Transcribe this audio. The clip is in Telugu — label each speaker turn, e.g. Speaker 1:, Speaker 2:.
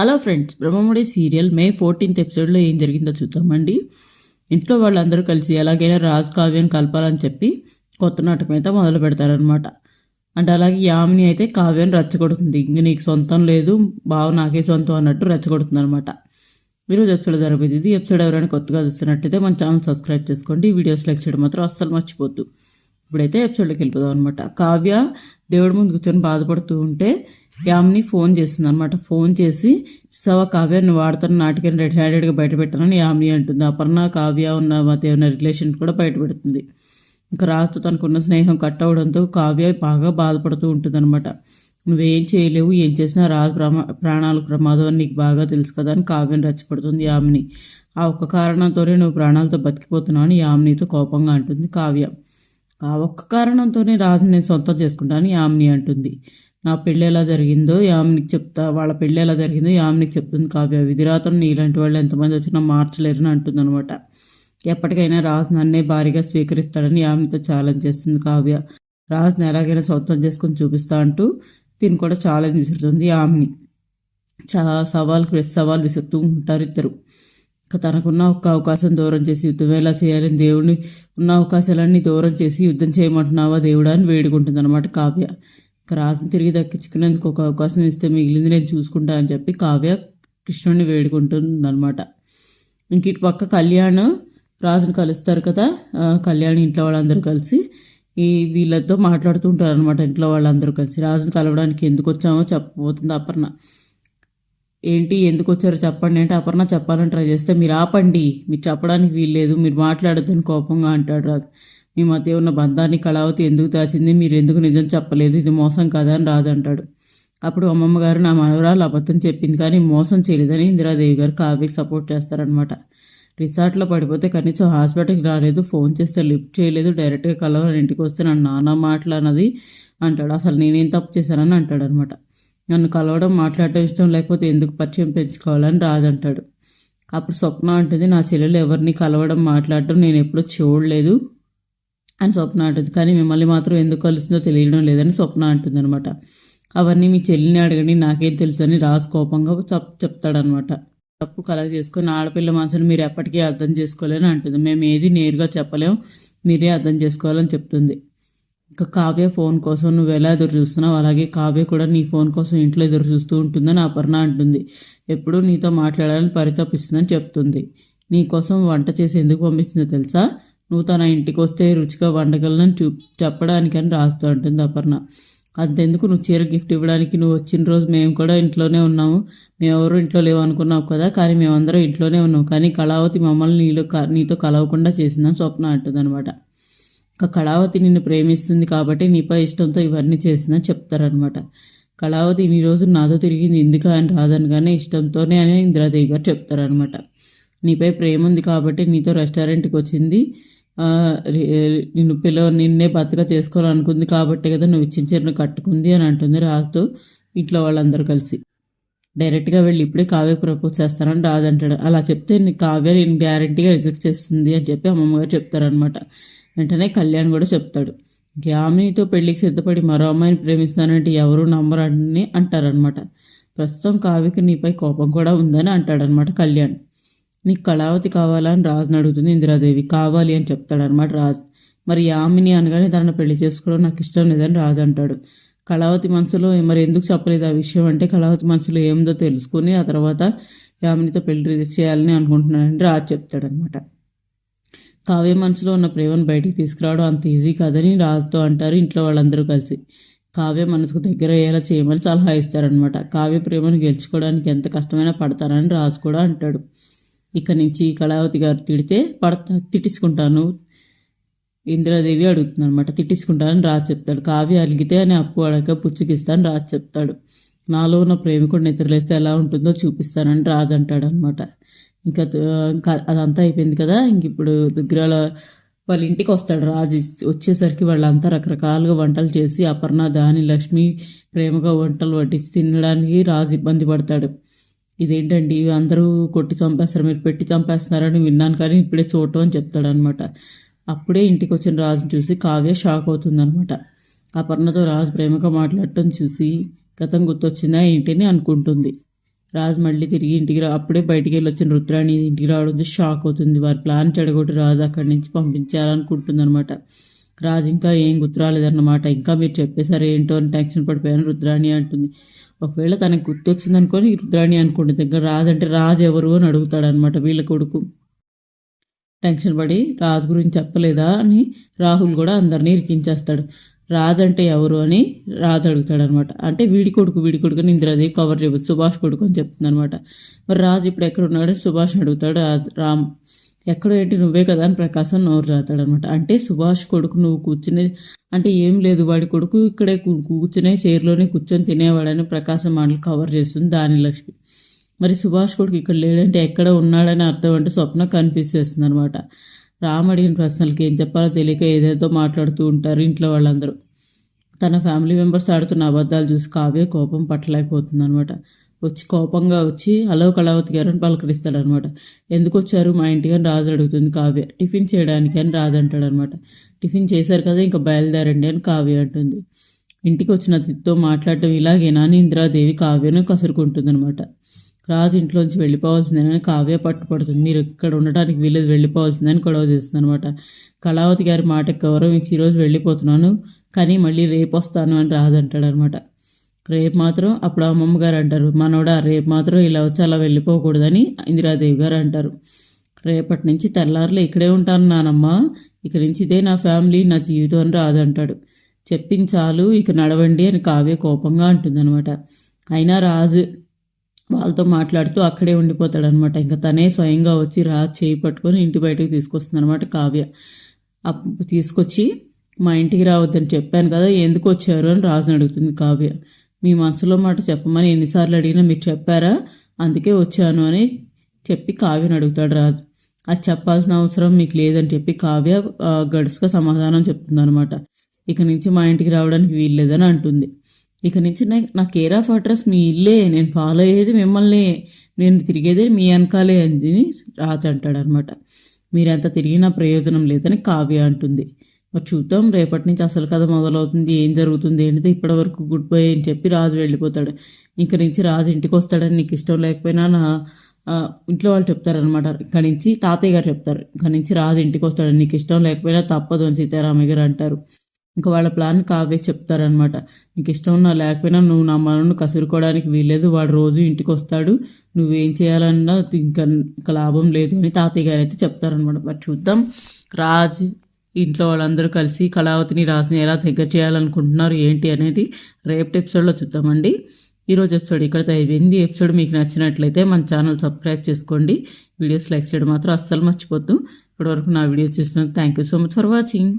Speaker 1: Hello friends Brahmamudi serial May fourteenth ఎపిసోడ్లో ఏం జరిగిందో చూద్దామండి. ఇంట్లో వాళ్ళందరూ కలిసి ఎలాగైనా రాజ్ కావ్యాన్ని కలపాలని చెప్పి కొత్త నాటకం అయితే మొదలు పెడతారనమాట అంటే అలాగే యామిని అయితే కావ్యాన్ని రెచ్చగొడుతుంది. ఇంక నీకు సొంతం లేదు బావ నాకే సొంతం అన్నట్టు రెచ్చగొడుతుంది అనమాట ఈరోజు ఎపిసోడ్ జరగదు ఇది. ఎపిసోడ్ ఎవరైనా కొత్తగా చూస్తున్నట్టయితే మన ఛానల్ సబ్స్క్రైబ్ చేసుకోండి. వీడియోస్ లైక్ చేయడం మాత్రం అస్సలు మర్చిపోద్దు. ఇప్పుడైతే ఎపిసోడ్లోకి వెళ్ళిపోదాం అనమాట కావ్య దేవుడి ముందు కూర్చొని బాధపడుతూ ఉంటే యామ్ని ఫోన్ చేస్తుంది అనమాట ఫోన్ చేసి సవ కావ్య నువ్వు వాడుతున్న నాటికని రెడ్ హ్యాండెడ్గా బయట పెట్టానని యామ్ని అంటుంది. అపర్ణ కావ్య ఉన్న మధ్య ఉన్న రిలేషన్ కూడా బయట పెడుతుంది ఇంకా రాజుతో తనకున్న స్నేహం కట్ అవడంతో కావ్య బాగా బాధపడుతూ ఉంటుంది అనమాట నువ్వేం చేయలేవు ఏం చేసినా రాజు ప్రమా ప్రాణాలు ప్రమాదం అని నీకు బాగా తెలుసు కదా అని కావ్యం రచ్చపడుతుంది యామిని. ఆ ఒక్క కారణంతోనే నువ్వు ప్రాణాలతో బతికిపోతున్నావు అని యామినితో కోపంగా అంటుంది కావ్య. ఆ ఒక్క కారణంతోనే రాజు నేను సొంతం చేసుకుంటాను యామిని అంటుంది. నా పెళ్ళి ఎలా జరిగిందో యామినికి చెప్తా వాళ్ళ పెళ్ళి ఎలా జరిగిందో యామినికి చెప్తుంది కావ్య. విధిరాతను నీలాంటి వాళ్ళు ఎంతమంది వచ్చినా మార్చలేరని అంటుంది అనమాట ఎప్పటికైనా రాజు నన్నే భారీగా స్వీకరిస్తాడని యామినితో ఛాలెంజ్ చేస్తుంది కావ్య. రాజుని ఎలాగైనా సొంతం చేసుకొని చూపిస్తా అంటూ తిని కూడా ఛాలెంజ్ విసురుతుంది యామిని. చాలా సవాల్ ప్రతి సవాల్ విసురుతూ ఉంటారు ఇద్దరు. తనకున్న ఒక్క అవకాశం దూరం చేసి యుద్ధం ఎలా చేయాలని దేవుడిని ఉన్న అవకాశాలన్నీ దూరం చేసి యుద్ధం చేయమంటున్నావా దేవుడా అని వేడుకుంటుంది అనమాట కావ్య. ఇక రాజుని తిరిగి దక్కించుకునేందుకు ఒక అవకాశం ఇస్తే మిగిలింది నేను చూసుకుంటా అని చెప్పి కావ్య కృష్ణుడిని వేడుకుంటుంది అనమాట ఇంక ఇటు పక్క కళ్యాణ్ రాజుని కలుస్తారు కదా కళ్యాణ్ ఇంట్లో వాళ్ళందరూ కలిసి ఈ వీళ్ళతో మాట్లాడుతూ ఉంటారు అనమాట ఇంట్లో వాళ్ళందరూ కలిసి. రాజుని కలవడానికి ఎందుకు వచ్చామో చెప్పబోతుంది అపర్ణ. ఏంటి? ఎందుకు వచ్చారో చెప్పండి అంటే అపర్ణ చెప్పాలని ట్రై చేస్తే మీరు ఆపండి. మీరు చెప్పడానికి వీల్లేదు. మీరు మాట్లాడొద్దని కోపంగా అంటాడు రాజు. మీ మధ్య ఉన్న బంధాన్ని కళావతి ఎందుకు దాచింది? మీరు ఎందుకు నిజం చెప్పలేదు? ఇది మోసం కదా? అని రాజు అంటాడు. అప్పుడు అమ్మమ్మ గారు నా మనవరాలు అబద్ధం చెప్పింది కానీ మోసం చేయలేదని ఇందిరాదేవి గారు కావ్యకి సపోర్ట్ చేస్తారనమాట రిసార్ట్లో పడిపోతే కనీసం హాస్పిటల్కి రాలేదు. ఫోన్ చేస్తే లిఫ్ట్ చేయలేదు. డైరెక్ట్గా కలవని ఇంటికి వస్తే నన్ను నాన్న మాట్లాడినది అంటాడు. అసలు నేనేం తప్పు చేశానని అంటాడు అనమాట నన్ను కలవడం మాట్లాడటం ఇష్టం లేకపోతే ఎందుకు పరిచయం పెంచుకోవాలని రాజు అంటాడు. అప్పుడు స్వప్న అంటుంది నా చెల్లెలు ఎవరిని కలవడం మాట్లాడటం నేను ఎప్పుడూ చూడలేదు అని స్వప్న అంటుంది. కానీ మిమ్మల్ని మాత్రం ఎందుకు కలుస్తుందో తెలియడం లేదని స్వప్న అంటుంది అనమాట అవన్నీ మీ చెల్లిని అడగండి నాకేం తెలుసు అని రాజు కోపంగా చెప్ చెప్తాడనమాట తప్పు కలర్ చేసుకుని ఆడపిల్ల మనసును మీరు ఎప్పటికీ అర్థం చేసుకోలేని అంటుంది. మేము ఏది నేరుగా చెప్పలేం మీరే అర్థం చేసుకోవాలని చెప్తుంది. ఇంకా కావ్య ఫోన్ కోసం నువ్వు ఎలా ఎదురు చూస్తున్నావు? అలాగే కావ్య కూడా నీ ఫోన్ కోసం ఇంట్లో ఎదురు చూస్తూ ఉంటుందని అపర్ణ అంటుంది. ఎప్పుడూ నీతో మాట్లాడాలని పరితపిస్తుందని చెప్తుంది. నీ కోసం వంట చేసి ఎందుకు పంపించిందో తెలుసా? నువ్వు తన ఇంటికి వస్తే రుచిగా వండగలనని చూ చెప్పడానికని రాస్తూ ఉంటుంది అపర్ణ. అంతెందుకు నువ్వు చీర గిఫ్ట్ ఇవ్వడానికి నువ్వు వచ్చిన రోజు మేము కూడా ఇంట్లోనే ఉన్నాము. మేమెవరు ఇంట్లో లేవు అనుకున్నావు కదా కానీ మేమందరం ఇంట్లోనే ఉన్నాం. కానీ కళావతి మమ్మల్ని నీలో క- నీతో కలవకుండా చేసిందని స్వప్న అంటుంది అనమాట కళావతి నిన్ను ప్రేమిస్తుంది కాబట్టి నీపై ఇష్టంతో ఇవన్నీ చేసినా చెప్తారనమాట కళావతి ఇన్ని రోజులు నాతో తిరిగింది ఎందుకు అని రాదనగానే ఇష్టంతోనే అని ఇందిరాదేవి గారు చెప్తారనమాట నీపై ప్రేమ ఉంది కాబట్టి నీతో రెస్టారెంట్కి వచ్చింది. నిన్ను పిలవ నిన్నే బతక చేసుకోవాలనుకుంది కాబట్టి కదా నువ్వు ఇచ్చిన చీరను కట్టుకుంది అని అంటుంది రాజుతో ఇంట్లో వాళ్ళందరూ కలిసి. డైరెక్ట్గా వెళ్ళి ఇప్పుడే కావ్య ప్రపోజ్ చేస్తానని రాజు అంటాడు. అలా చెప్తే కావ్య నేను గ్యారంటీగా రిజెక్ట్ చేస్తుంది అని చెప్పి అమ్మమ్మగారు చెప్తారనమాట వెంటనే కళ్యాణ్ కూడా చెప్తాడు. యామినితో పెళ్ళికి సిద్ధపడి మరో అమ్మాయిని ప్రేమిస్తానంటే ఎవరు నమ్మరని అంటారనమాట ప్రస్తుతం కావ్యకి నీపై కోపం కూడా ఉందని అంటాడనమాట కళ్యాణ్. నీకు కళావతి కావాలా? అని రాజుని అడుగుతుంది ఇందిరాదేవి. కావాలి అని చెప్తాడనమాట రాజు. మరి యామిని అనగానే తనను పెళ్ళి చేసుకోవడం నాకు ఇష్టం లేదని రాజు అంటాడు. కళావతి మనసులో మరి ఎందుకు చెప్పలేదు ఆ విషయం అంటే కళావతి మనసులో ఏముందో తెలుసుకుని ఆ తర్వాత యామినితో పెళ్ళి చేయాలని అనుకుంటున్నానని రాజు చెప్తాడనమాట కావ్య మనసులో ఉన్న ప్రేమను బయటికి తీసుకురావడం అంత ఈజీ కాదని రాజుతో అంటారు ఇంట్లో వాళ్ళందరూ కలిసి. కావ్య మనసుకు దగ్గర అయ్యేలా చేయమని సలహా ఇస్తారనమాట కావ్య ప్రేమను గెలుచుకోవడానికి ఎంత కష్టమైనా పడతానని రాజు కూడా అంటాడు. ఇక నుంచి కళావతి గారు తిడితే పడతా తిట్టించుకుంటాను. ఇందిరాదేవి అడుగుతుంది అనమాట తిట్టించుకుంటానని రాజు చెప్తాడు. కావ్య అలిగితే అని అప్పు అడగ పుచ్చుకిస్తాను రాజు చెప్తాడు. నాలో ఉన్న ప్రేమికుడు నిద్రలేస్తే ఎలా ఉంటుందో చూపిస్తానని రాజు అంటాడు అనమాట ఇంకా ఇంకా అదంతా అయిపోయింది కదా. ఇంక ఇప్పుడు దగ్గర వాళ్ళ ఇంటికి వస్తాడు రాజు. వచ్చేసరికి వాళ్ళంతా రకరకాలుగా వంటలు చేసి అపర్ణ దాని లక్ష్మి ప్రేమగా వంటలు వడ్డించి తినడానికి రాజు ఇబ్బంది పడతాడు. ఇదేంటండి? ఇవి అందరూ కొట్టి చంపేస్తారు. మీరు పెట్టి చంపేస్తున్నారని విన్నాను కానీ ఇప్పుడే చూడటం అని చెప్తాడనమాట అప్పుడే ఇంటికి వచ్చిన రాజుని చూసి కావ్య షాక్ అవుతుందనమాట అపర్ణతో రాజు ప్రేమగా మాట్లాడటం చూసి గతం గుర్తొచ్చిందా ఏంటి అని అనుకుంటుంది. రాజు మళ్ళీ తిరిగి ఇంటికి రా అప్పుడే బయటికి వెళ్ళి వచ్చిన రుద్రాణి ఇంటికి రావడంతో షాక్ అవుతుంది. వారి ప్లాన్ చెడగొట్టి రాజు అక్కడి నుంచి పంపించాలనుకుంటుంది అనమాట రాజు ఇంకా ఏం గుర్తురాలేదన్నమాట ఇంకా మీరు చెప్పేశారు ఏంటో అని టెన్షన్ పడిపోయాను రుద్రాణి అంటుంది. ఒకవేళ తనకు గుర్తొచ్చింది అనుకొని రుద్రాణి అనుకుంటుంది. ఇంకా రాజు అంటే రాజు ఎవరు అని అడుగుతాడనమాట వీళ్ళ కొడుకు. టెన్షన్ పడి రాజు గురించి చెప్పలేదా అని రాహుల్ కూడా అందరినీ ఇరికించేస్తాడు. రాజు అంటే ఎవరు అని రాజు అడుగుతాడు అనమాట అంటే వీడి కొడుకు వీడి కొడుకు అని ఇంద్రదేవి కవర్ చేయవచ్చు సుభాష్ కొడుకు అని చెప్తుంది అనమాట మరి రాజు ఇప్పుడు ఎక్కడ ఉన్నాడని సుభాష్ అడుగుతాడు రాజు- రామ్ ఎక్కడ ఏంటి నువ్వే కదా అని ప్రకాశం నోరు రాతాడు అనమాట అంటే సుభాష్ కొడుకు నువ్వు కూర్చునే అంటే ఏం లేదు వాడి కొడుకు ఇక్కడే కూ- కూర్చునే చైర్లోనే కూర్చొని తినేవాడని ప్రకాశం మాటలు కవర్ చేస్తుంది దాని లక్ష్మి మరి సుభాష్ కొడుకు ఇక్కడ లేడంటే ఎక్కడ ఉన్నాడని అర్థం అంటే స్వప్న కన్ఫ్యూజ్ చేస్తుంది అనమాట రామ్ అడిగిన ప్రశ్నలకి ఏం చెప్పాలో తెలియక ఏదేదో మాట్లాడుతూ ఉంటారు ఇంట్లో వాళ్ళందరూ. తన ఫ్యామిలీ మెంబర్స్ ఆడుతున్న అబద్ధాలు చూసి కావ్య కోపం పట్టలేకపోతుంది అనమాట వచ్చి కోపంగా వచ్చి హలో కళావతి గారు అని పలకరిస్తాడనమాట ఎందుకు వచ్చారు? మా ఇంటికి అని రాజు అడుగుతుంది కావ్య. టిఫిన్ చేయడానికి అని రాజు అంటాడనమాట టిఫిన్ చేశారు కదా ఇంకా బయలుదేరండి అని కావ్య అంటుంది. ఇంటికి వచ్చిన అతిథితో మాట్లాడటం ఇలాగేనా అని ఇందిరాదేవి కావ్యను కసురుకుంటుందనమాట రాజు ఇంట్లోంచి వెళ్ళిపోవాల్సిందేనని కావ్య పట్టుపడుతుంది. మీరు ఇక్కడ ఉండడానికి వీలేదు వెళ్ళిపోవాల్సిందని గొడవ చేస్తుంది అనమాట కళావతి గారి మాట గౌరవం ఇచ్చి ఈరోజు వెళ్ళిపోతున్నాను కానీ మళ్ళీ రేపు వస్తాను అని రాజు అంటాడనమాట రేపు మాత్రం అప్పుడు అమ్మమ్మ గారు అంటారు మనోడా రేపు మాత్రం ఇలా వచ్చి అలా వెళ్ళిపోకూడదని ఇందిరాదేవి గారు అంటారు. రేపటి నుంచి తెల్లారులు ఇక్కడే ఉంటాను నానమ్మ ఇక నుంచి ఇదే నా ఫ్యామిలీ నా జీవితం అని రాజు అంటాడు. చెప్పించాలు ఇక నడవండి అని కావ్య కోపంగా అంటుందన్నమాట. అయినా రాజు వాళ్ళతో మాట్లాడుతూ అక్కడే ఉండిపోతాడనమాట. ఇంకా తనే స్వయంగా వచ్చి రాజు చేయి పట్టుకొని ఇంటి బయటకు తీసుకొస్తుంది అనమాట కావ్య తీసుకొచ్చి మా ఇంటికి రావద్దని చెప్పాను కదా ఎందుకు వచ్చారు? అని రాజుని అడుగుతుంది కావ్య. మీ మనసులో మాట చెప్పమని ఎన్నిసార్లు అడిగినా మీరు చెప్పారా? అందుకే వచ్చాను అని చెప్పి కావ్యని అడుగుతాడు రాజు. అది చెప్పాల్సిన అవసరం మీకు లేదని చెప్పి కావ్య గడుసుగా సమాధానం చెప్తుంది అనమాట ఇక నుంచి మా ఇంటికి రావడానికి వీల్లేదని అంటుంది. ఇక నుంచి నా కేర్ ఆఫ్ అడ్రస్ మీ ఇల్లే నేను ఫాలో అయ్యేది మిమ్మల్ని నేను తిరిగేదే మీ వెనకాలే అని రాజు అంటాడు అనమాట మీరెంత తిరిగినా ప్రయోజనం లేదని కావ్య అంటుంది. మరి చూద్దాం రేపటి నుంచి అసలు కథ మొదలవుతుంది ఏం జరుగుతుంది ఏంటిది ఇప్పటి వరకు గుడ్ బై అని చెప్పి రాజు వెళ్ళిపోతాడు. ఇంక నుంచి రాజు ఇంటికి వస్తాడని నీకు ఇష్టం లేకపోయినా నా ఇంట్లో వాళ్ళు చెప్తారనమాట. ఇక్కడి నుంచి తాతయ్య గారు చెప్తారు ఇక్కడి నుంచి రాజు ఇంటికి వస్తాడని నీకు ఇష్టం లేకపోయినా తప్పదు అని సీతారామయ్య గారు అంటారు. ఇంకా వాళ్ళ ప్లాన్ కావే చెప్తారనమాట. నీకు ఇష్టం ఉన్నా లేకపోయినా నువ్వు నా మనను కసురుకోవడానికి వీల్లేదు. వాడు రోజు ఇంటికి వస్తాడు నువ్వేం చేయాలన్నా ఇంకా ఇంకా లాభం లేదు అని తాతయ్య గారు అయితే చెప్తారనమాట. మరి చూద్దాం. రాజ్ ఇంట్లో వాళ్ళందరూ కలిసి కళావతిని రాజుని ఎలా దగ్గర చేయాలనుకుంటున్నారు ఏంటి అనేది రేపటి ఎపిసోడ్లో చూద్దామండి. ఈరోజు ఎపిసోడ్ ఇక్కడ అయిపోయింది. ఎపిసోడ్ మీకు నచ్చినట్లయితే మన ఛానల్ సబ్స్క్రైబ్ చేసుకోండి. వీడియోస్ లైక్ చేయడం మాత్రం అస్సలు మర్చిపోద్దు. ఇప్పటివరకు నా వీడియోస్ చూసినందుకు thank you so much for watching.